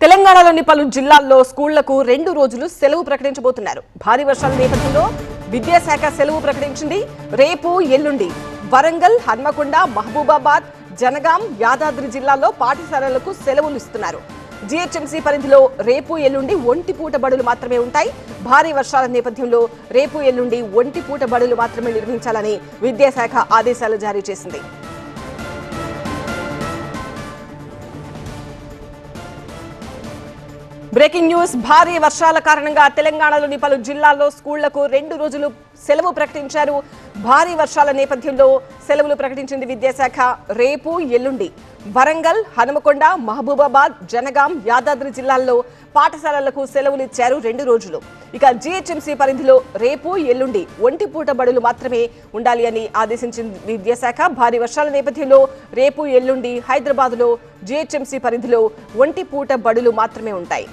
తెలంగాణలోని పలు జిల్లాల్లో స్కూళ్ళకు రెండు రోజులు సెలవు ప్రకటించబోతున్నారు. భారీ వర్షాల నేపథ్యంలో విద్యాశాఖ సెలవు ప్రకటించింది. రేపు ఎల్లుండి వరంగల్ హన్మకొండ మహబూబాబాద్ జనగాం యాదాద్రి జిల్లాల్లో పాఠశాలలకు సెలవులు ఇస్తున్నారు. జీహెచ్ఎంసీ పరిధిలో రేపు ఎల్లుండి ఒంటి పూట బడులు మాత్రమే ఉంటాయి. భారీ వర్షాల నేపథ్యంలో రేపు ఎల్లుండి ఒంటి పూట బడులు మాత్రమే నిర్వహించాలని విద్యాశాఖ ఆదేశాలు జారీ చేసింది. బ్రేకింగ్ న్యూస్ భారీ వర్షాల కారణంగా తెలంగాణలోని పలు జిల్లాల్లో స్కూళ్ళకు రెండు రోజులు సెలవు ప్రకటించారు. భారీ వర్షాల నేపథ్యంలో సెలవులు ప్రకటించింది విద్యాశాఖ. రేపు ఎల్లుండి వరంగల్ హనుమకొండ మహబూబాబాద్ జనగాం యాదాద్రి జిల్లాల్లో పాఠశాలలకు సెలవులు ఇచ్చారు రెండు రోజులు. ఇక జీహెచ్ఎంసీ పరిధిలో రేపు ఎల్లుండి ఒంటి పూట బడులు మాత్రమే ఉండాలి అని ఆదేశించింది విద్యాశాఖ. భారీ వర్షాల నేపథ్యంలో రేపు ఎల్లుండి హైదరాబాద్లో జీహెచ్ఎంసీ పరిధిలో ఒంటి పూట బడులు మాత్రమే ఉంటాయి.